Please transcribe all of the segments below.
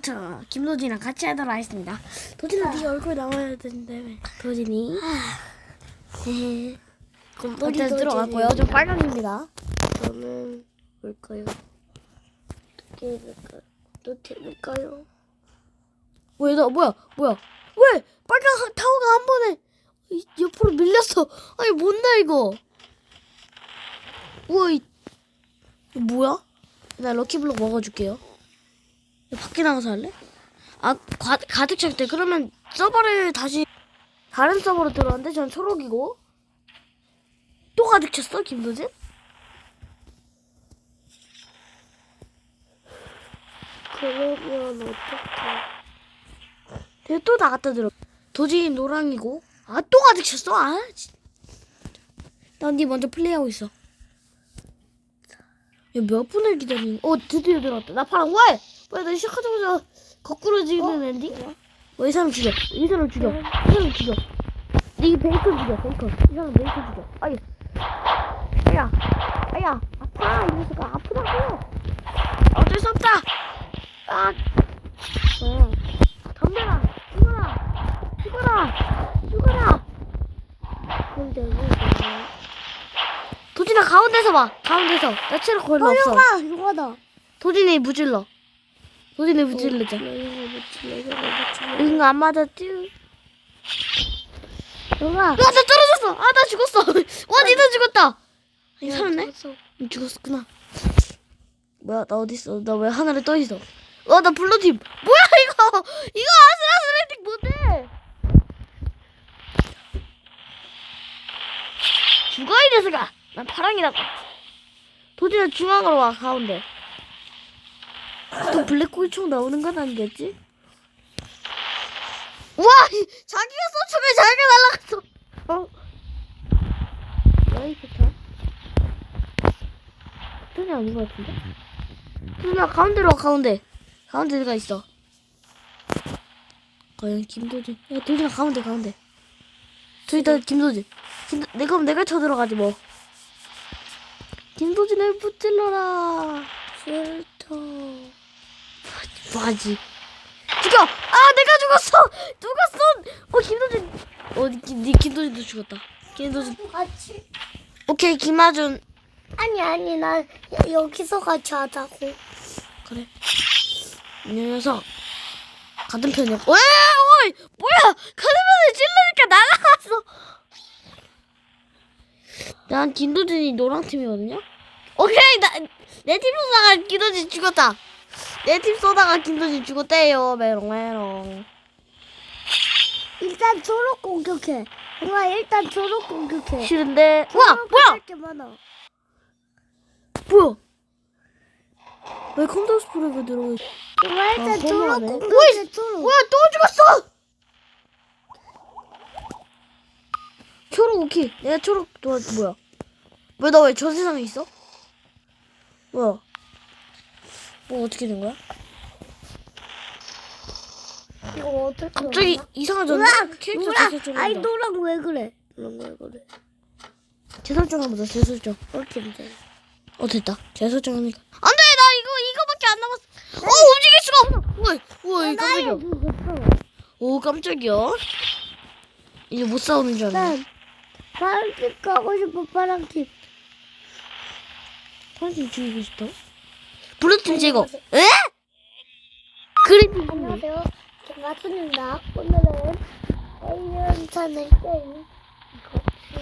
저 김도진이랑 같이 하도록 하겠습니다. 도진아 네 얼굴 나와야 되는데 왜? 도진이. 그럼 어때 들어갔고요. 저 빨강입니다. 저는 뭘까요? 어떻게 해볼까요? 어떻게 해볼까요? 왜 나 뭐야 뭐야 왜 빨강 하- 타워가 한 번에 이- 옆으로 밀렸어. 아니 뭔데 이거? 우와 이 이거 뭐야? 나 럭키블록 먹어줄게요. 밖에 나가서 할래? 아 가, 가득 찰 때 그러면 서버를 다시 다른 서버로 들어왔는데 전 초록이고 또 가득 찼어 김도진? 그러면 어떻게? 내가 또 나갔다 들어. 도진이 노랑이고 아 또 가득 찼어. 아. 난니 먼저 플레이하고 있어. 야, 몇 분을 기다리는? 어 드디어 들어왔다. 나 파랑 와! 뭐야 나 시작하자마자 거꾸로 지는 엔딩? 어, 이 사람 죽여. 이 사람 죽여. 이 사람 죽여. 이 베이컨 죽여. 베이컨. 이 사람 베이컨 죽여. 아이. 아야. 아야. 아파. 이 녀석아 아프다고. 어쩔 수 없다. 아. 어. 덤벼라. 죽어라. 죽어라. 죽어라. 근데 왜 그래? 도진아 가운데서 봐. 가운데서. 나 체력 별로 없어. 아, 이거다. 도진이 무질러. 이거 못 칠래. 응, 안 맞았지? 영아. 와, 나 떨어졌어. 아, 나 죽었어. 와, 니도 죽었다. 아니, 살았네? 응, 죽었었구나. 뭐야, 나 어딨어? 나 왜 하늘에 떠 있어? 와, 나 블루팀. 뭐야, 이거? 이거 아슬아슬해틱 뭔데? 죽어, 이 녀석아. 난 파랑이라고. 도진아 중앙으로 와, 가운데. 또 블랙홀 총 나오는 건 아니겠지? 이- 자기가 쏘총에 자기가 날라갔어. 어? 나이 좋다. 도진이 아닌 것 같은데? 도진아, 가운데로 와, 가운데. 가운데가 있어. 과연 김도진. 야, 도진아, 가운데, 가운데. 저기다, 김도진. 김, 내가, 내가 쳐들어가지, 뭐. 김도진을 붙들러라. 싫다. 뭐하지? 죽여! 아, 내가 죽었어! 누가 쏜! 어, 김도진. 어, 니, 니 김도진도 죽었다. 김도진. 같이. 오케이, 김하준. 아니, 아니, 나 여- 여기서 같이 하자고. 그래. 이 녀석. 같은 편이야. 왜? 어이! 뭐야! 같은 편을 찔르니까 날아갔어! 난 김도진이 노랑 팀이거든요? 오케이! 나, 내팀 쏘다가 김도진 죽었다! 내 팀 쏘다가 김도진 죽었대요. 메롱, 메롱. 일단 초록 공격해. 영아, 일단 초록 공격해. 싫은데. 우와! 초록 뭐야! 공격할 게 많아. 뭐야? 왜 컴퓨터 스프레이가 들어가 있어? 영아, 일단 아, 초록 너무하네. 공격해, 초록. 뭐야 또 죽었어! 초록 오케이 내가 초록 도와 뭐야 왜 나 왜 저 세상에 있어? 뭐야 뭐 어떻게 된 거야? 이거 어떻게 갑자기 으악! 재설정 아이, 한다 노랑 왜 그래? 노랑 왜 그래? 재설정 한번 더 재설정 어떻게 돼? 어 됐다 재설정 하니까 안돼 나 이거 이거밖에 안 남았어 어 움직일 수가 없어 우와 우와 이 깜짝이야. 오 깜짝이야 이제 못 싸우는 줄 알았네 난 파란색 가고 싶어, 파란색. 파란팀 죽이고 싶다 블루팀 제거 에? 그림 안녕하세요. 김하순입니다. 오늘은 에이언 차는 게임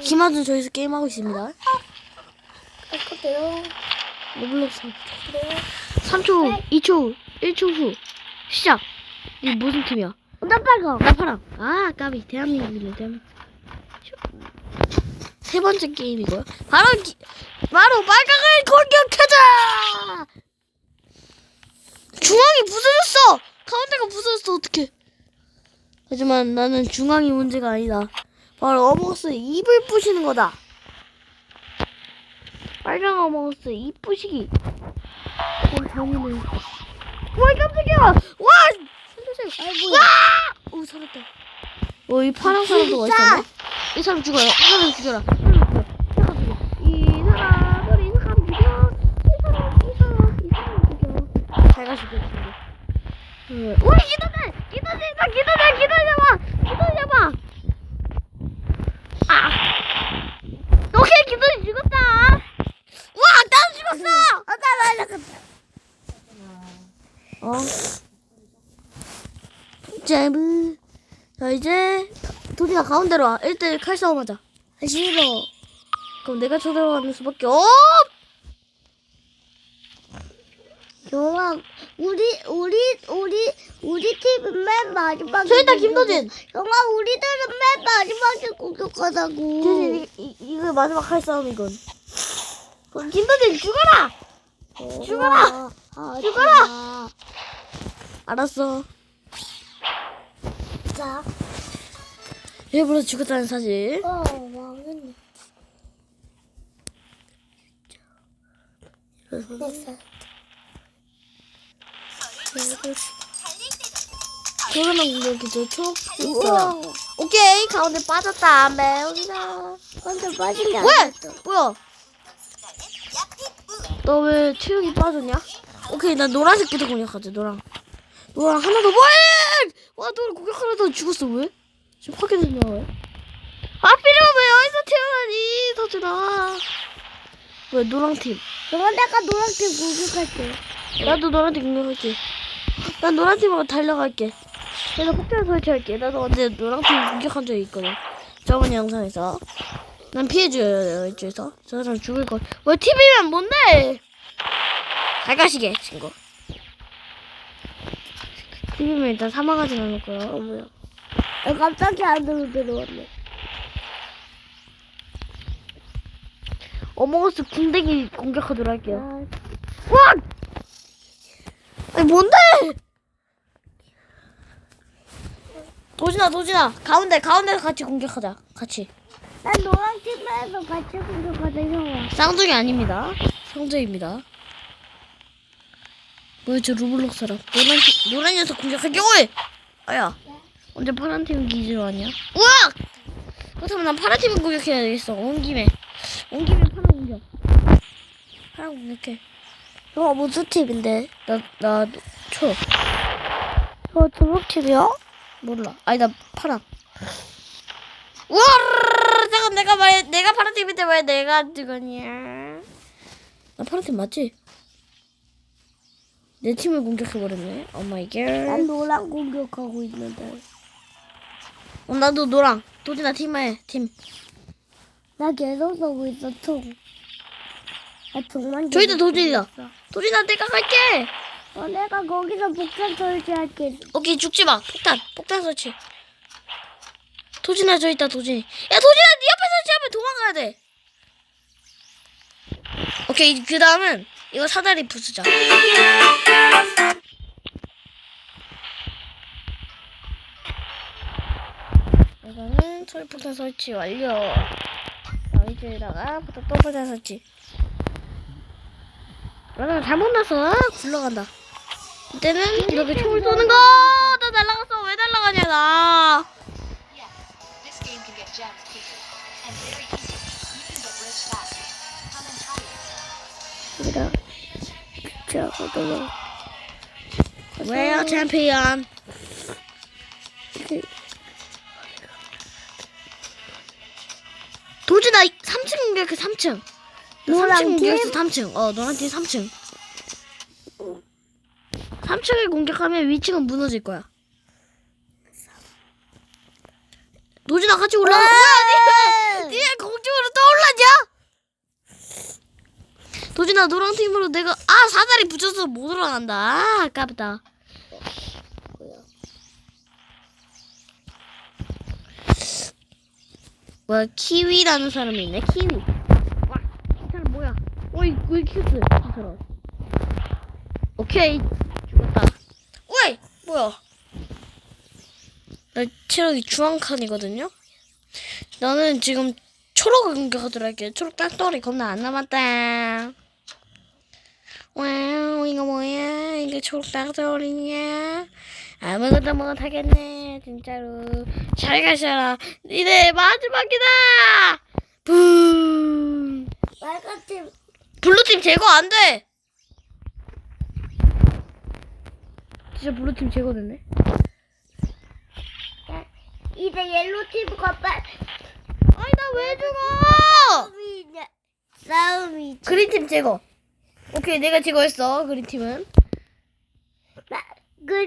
김하준 저기서 게임하고 있습니다 할 건데요. 로블록스 그래요. 3초 2초 1초 후 시작 이 무슨 팀이야 나 빨강. 나 파랑 아 까비 대한민국이네 대한민국 세 번째 게임이고요 바로 기, 바로 빨강을 공격하자 중앙이 부서졌어 가운데가 부서졌어 어떡해 하지만 나는 중앙이 문제가 아니다 바로 어머스 입을 부시는 거다 빨강 어머스 입 부시기 어 재밌네 와 깜짝이야 와 살려주세요 아이 뭐야? 오 살았다. 어, 이 파란 사람도 어딨었네? 이 사람 죽어요. 이 사람 죽여라. 가시고 친구. 우리 기다려! 기다려! 기다려! 기다려봐! 기다려봐! 아! 오케이 기다려 죽었다! 와! 나도 죽었어! 어, 나 날라갔다. 어? 잼. 자 이제 도디가 가운데로 와. 1대1 칼싸움 하자. 싫어. 그럼 내가 쳐들어가는 수밖에 없. 영아, 우리, 우리, 우리, 우리 팀은 맨 마지막에. 저기다 공격해. 김도진. 영아, 우리들은 맨 마지막에 공격하다고. 도진 이, 이, 이거 마지막 칼싸움 이건. 그럼 김도진 죽어라. 죽어라! 아, 죽어라! 알았어. 자. 일부러 죽었다는 사실. 어, 망했네. 됐어. 그러면 공격이죠. 초. 우와. 오케이 가운데 빠졌다. 매운이다. 근데 빠진 게 왜? 뭐야? 너 왜 체력이 빠졌냐? 오케이, 나 노란색부터 공격하자, 노랑. 노랑 하나 더, 뭐해! 와, 너 공격하려다 죽었어, 왜? 지금 확인했냐, 왜? 하필이면 왜 여기서 태어나니, 서준아. 왜, 노랑팀. 영아, 내가 노란색 공격할게. 나도 노란팀 공격할게. 난 노란팀으로 달려갈게. 그래서 폭탄 설치할게. 나도 언제 노란팀 공격한 적이 있거든. 저번 영상에서. 난 피해줘요, 이쪽에서. 저 사람 죽을 걸. 왜 TV면 뭔데? 잘 가시게, 친구. TV면 일단 사망하진 않을 거야. 어머야. 아, 갑자기 안으로 들어왔네. 어머거스 군대기 공격하도록 할게요. 아, 와! 아니, 뭔데? 도진아, 도진아. 가운데, 가운데서 같이 공격하자. 같이. 난 노란 팀에서 같이 공격하자, 형아. 쌍둥이 아닙니다. 성재입니다. 뭐야 저 루블록 사람 노란 팀- 노란 녀석 공격할 경우에 아야 언제 파란 팀 기지로 왔냐? 우와! 그렇다면 난 파란 팀 공격해야 되겠어. 온 김에 온 김에 파란 공격. 파란 공격해. 형아, 무슨 팀인데? 나나 초. 어, 초록팀이야? 몰라. 아니 나 파랑. 우와! 잠깐 내가 왜 내가 파란 팀인데 왜 내가 죽었냐? 나 파란 팀 맞지? 내 팀을 공격해 버렸네. 오 마이 갓. 난 노란 공격하고 있는데. 어, 나도 노랑. 도진아 팀해 팀. 나 계속 쏘고 있어, 총. 나 총만. 계속 도진이다. 도진아 내가 갈게. 어, 내가 거기서 복선 설치할게. 오케이 죽지 마. 폭탄 폭탄 설치. 도진아 저 있다 도진이. 야 도진아 네 앞에 설치하면 도망가야 돼. 오케이 그 다음은 이거 사다리 부수자. 이거는 철폭탄 설치 완료. 자, 이쪽에다가 또 폭탄 설치. 나 잘못 났어. 굴러간다. 이때는 이렇게 총을 쏘는 거. 나 날라갔어. 왜 날라가냐 나. It. 자, 그러면. 왜요 챔피언? 도진아 3층 공격해 3층. 나 노랑 3층 공격했어 팀? 3층. 어 노란 팀 3층. 3층을 공격하면 위층은 무너질 거야. 도진아 같이 올라가. 뭐야 니? 니 공중으로 떠올랐냐? 도진아 노랑 팀으로 내가 아 사다리 붙여서 못 올라간다. 아, 아깝다. 뭐야 키위라는 사람이 있네 키위 와 사람 뭐야 어이 왜 키웠어 이 사람 오케이 뭐야? 나 체력이 주황칸이거든요? 나는 지금 초록을 공격하도록 할게. 초록 땅덩어리 겁나 안 남았다. 와우 이거 뭐야? 이게 초록 땅덩어리냐? 아무것도 못하겠네 진짜로. 잘 가셔라. 니네 마지막이다! 붐 빨간 팀. 블루팀 제거 안 돼 진짜 블루팀 제거됐네. 이제 옐로 팀과 빨 아니 나 왜 죽어? 싸움이냐? 싸움이. 그린팀 제거. 오케이 내가 제거했어 그린팀은. 나그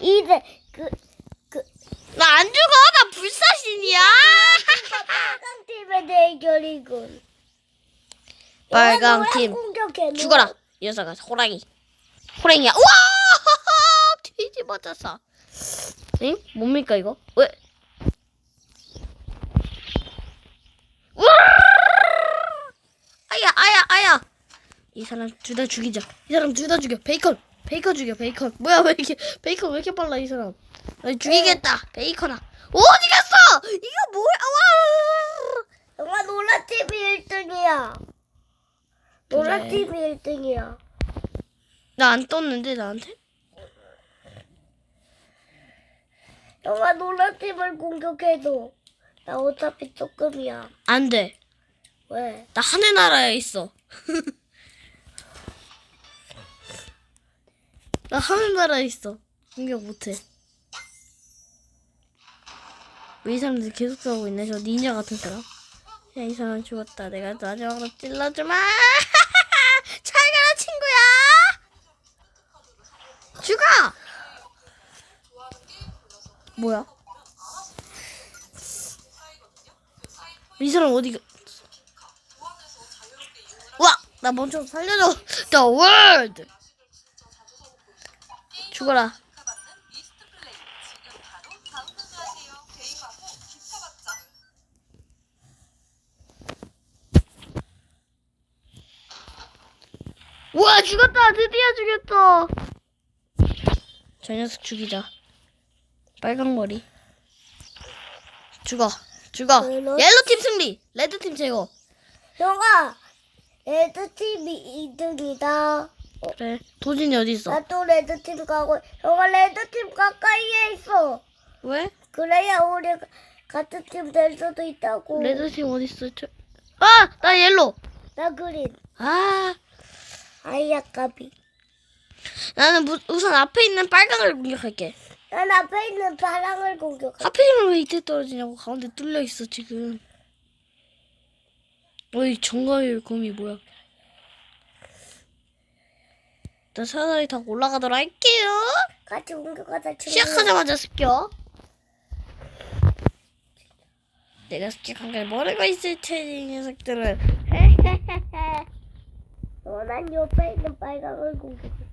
이제 그나안 죽어 나 불사신이야. 빨강 팀의 대결이군. 빨강 팀 공격해. 죽어라 이 녀석아 호랑이. 호랑이야. 우와 뒤집어졌어. 응? 뭡니까 이거? 왜? 우와! 아야 아야 아야. 이 사람 둘 다 죽이자. 이 사람 둘 다 죽여. 베이컨. 베이컨 죽여. 베이컨. 뭐야 왜 이렇게 베이컨 왜 이렇게 빨라 이 사람? 나 죽이겠다. 베이컨아. 어디 갔어? 이거 뭐야? 와! 영화 노란 팀이 1등이야. 노란 그래. 팀이 1등이야. 나 안 떴는데 나한테? 영화 노란 팀을 공격해도 나 어차피 조금이야. 안 돼. 왜? 나 하늘 나라에 있어. 나 하늘 나라에 있어. 공격 못해. 왜 이 사람들 계속 싸우고 있네? 저 닌자 같은 사람. 야, 이 사람 죽었다. 내가 마지막으로 찔러주마. 뭐야? 이 사람 어디 가? 와! 나 먼저 살려줘! The world! 죽어라. 우와 죽었다 드디어 죽였어 저 녀석 죽이자 빨간 머리. 죽어 죽어. 옐로- 옐로 팀 승리. 레드 팀 제거. 영화 레드 팀이 2등이다. 그래 도진이 어디 있어? 나 또 레드 팀 가고 영화 레드 팀 가까이에 있어. 왜? 그래야 우리 같은 팀 될 수도 있다고. 레드 팀 어디 있어? 저... 아 나 옐로. 나 그린. 아. 아이야 까비. 나는 무, 우선 앞에 있는 빨강을 공격할게 난 앞에 있는 파랑을 공격해. 하필이면 왜 이때 떨어지냐고 가운데 뚫려 있어 지금 어이 정가율 검이 뭐야 나 사다리 타고 올라가도록 할게요 같이 공격하자 친구. 시작하자마자 습격 내가 습격한 걸 모르고 있을 테니 이 녀석들은 어, 난 옆에 있는 빨강을 공격해.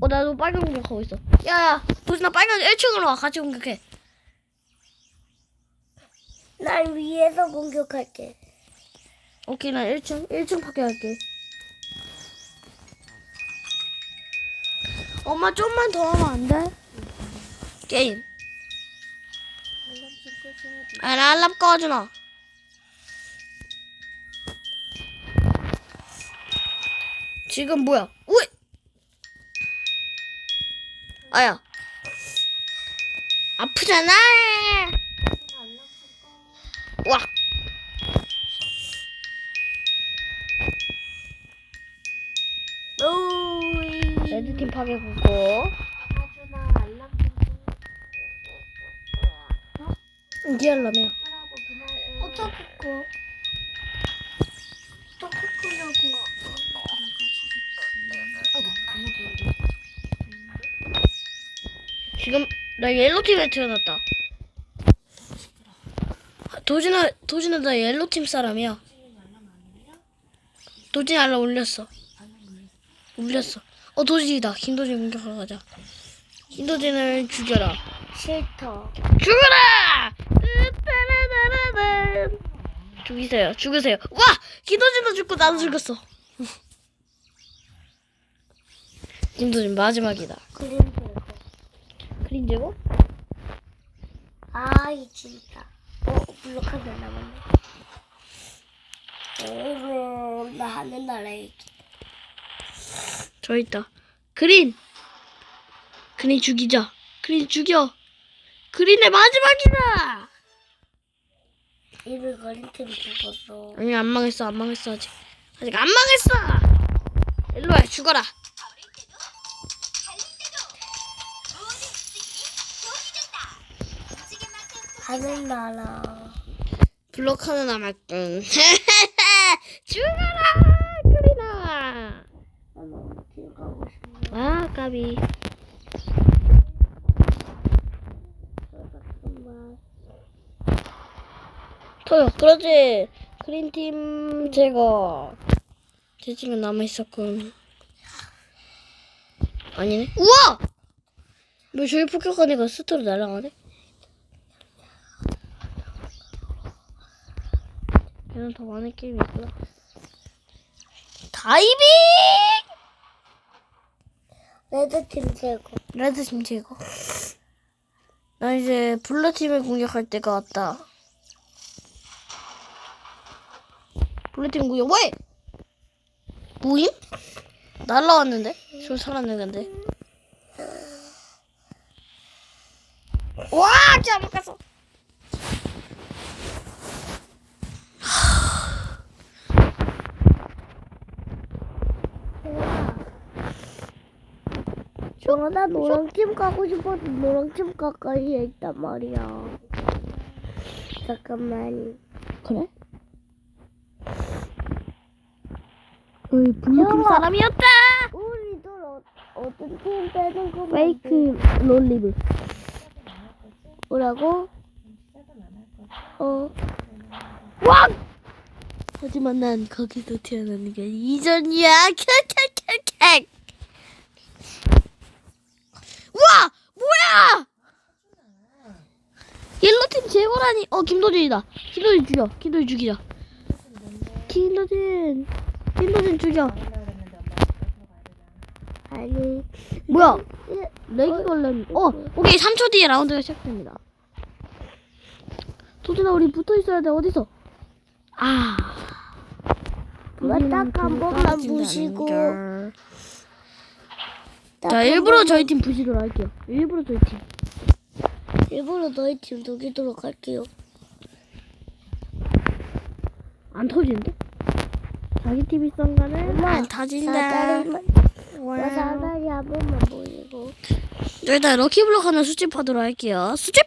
어 나도 빨간 공격하고 있어 야야 도진아 빨간 1층으로 와 같이 공격해 난 위에서 공격할게. 오케이 나 1층 1층 파괴할게 엄마 좀만 더 하면 안 돼? 게임 아, 나 알람 꺼주나 지금 뭐야? 우이! 아야. 아프잖아. 와. 오이. 레드팀 파괴 알람 이게 알람이야 어떡할 지금 나 옐로 팀에 태어났다. 도진아, 도진아 나 옐로 팀 사람이야. 도진 알람 올렸어. 올렸어. 어 도진이다. 김도진 공격하러 가자. 김도진을 죽여라. 싫다. 죽어라! 죽이세요. 죽으세요. 와! 김도진도 죽고 나도 죽었어. 김도진 마지막이다. 그림 제 제고? 아이 진짜. 어 블록한 명 남았네. 오, 나 하늘나라에 있지. 저 있다. 그린! 그린 죽이자. 그린 죽여. 그린의 마지막이다! 이미 그린 팀 죽었어. 아니, 안 망했어, 안 망했어, 아직. 아직 안 망했어! 일로 와, 죽어라. 하늘나라. 블록하는 나말꾼. 죽어라 그리나. 아 까비. 토요 그러지. 그린팀 제거. 제 친구 남아 있었군. 아니네. 우와! 뭐 저기 애가 스트로 날아가네? 얘는 더 많은 게임이 있구나. 다이빙! 레드팀 제거. 레드 팀 제거. 나 이제 블루 팀을 공격할 때가 왔다. 블루 팀 공격 왜? 뭐임? 날라왔는데? 저 살았는데. 와, 잘못 갔어. 나 노랑팀 가고 싶어서 노랑팀 가까이에 있단 말이야. 잠깐만. 그래? 어이 블루 팀 영아. 사람이었다. 우리들 어, 어떤 팀 빼는 거 페이크 롤리브. 뭐라고? 어. 왕! 하지만 난 거기서 태어나는 게 이전이야. 캬캬캬캬. 와! 뭐야! 제거라니. 어, 김도진이다. 김도진 죽여. 김도진 죽이자. 김도진. 김도진 죽여. 아니. 뭐야? 예, 레기 걸렸. 어, 오케이. 3초 뒤에 라운드가 시작됩니다. 도진아, 우리 붙어 있어야 돼. 어디서? 아. 딱한 번만 부시고. 자, 한 일부러 저희 팀 부시도록 할게요. 일부러 저희 팀. 일부러 너희 팀 녹이도록 할게요. 안 터지는데? 자기 팀이 쏜 거는 엄마, 안 터진다. 나. 사다리 한 번만 보이고. 일단 럭키블럭 하나 수집하도록 할게요. 수집!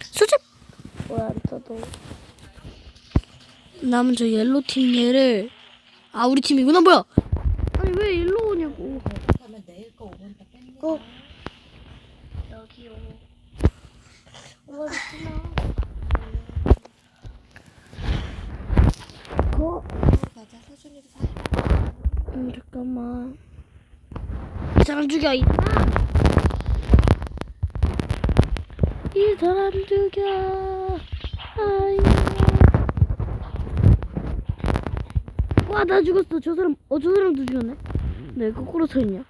수집! 왜안 떠도. 남은 저 옐로 팀 얘를 아 우리 팀이구나 뭐야? 아니 왜 일로 오냐고. 어. 여기요. 어머나. 어? 음 잠깐만. 이 사람 죽여 이 사람. 이 사람 죽여. 아이. 와나 죽었어. 저 사람 어 저 사람도 죽였네. 네 거꾸로 서 있냐?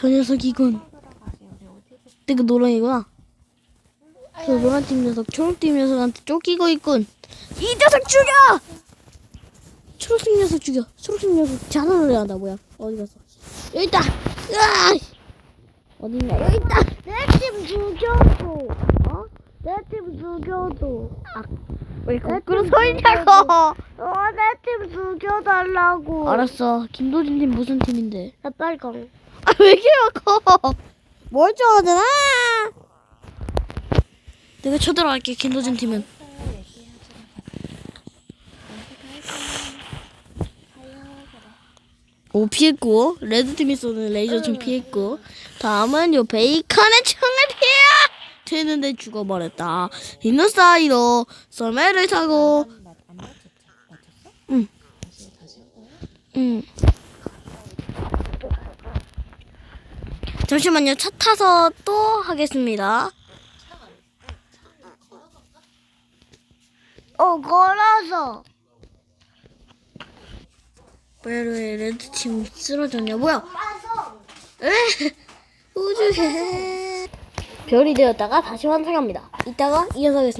저 녀석이군. 내가 노랑이구나. 저 노란팀 녀석, 초록팀 녀석한테 쫓기고 있군. 이 녀석 죽여! 초록팀 녀석 죽여. 초록팀 녀석 자살을 해야 한다, 뭐야. 어디 갔어? 여기 있다! 으아! 어딨냐, 여기 있다! 내 팀 죽여도. 어? 내 팀 죽여도. 아, 왜 거꾸로 팀서 있냐고! 어, 내 팀 죽여달라고. 알았어. 김도진 팀 무슨 팀인데? 나 빨강. 아, 왜 이렇게 커? 멀쩡하잖아! 내가 쳐들어갈게, 김도진 팀은. 오, 피했고. 레드팀이 쏘는 레이저 좀 피했고. 다음은 요 베이컨의 총을 피해야 되는데 죽어버렸다. 있는 사이로 썰매를 타고. 응. 응. 잠시만요. 차 타서 또 하겠습니다. 어, 걸어서. 왜, 왜 레드팀 쓰러졌냐? 뭐야? 에? 우주해. 별이 되었다가 다시 환생합니다. 이따가 이어서 하겠습니다.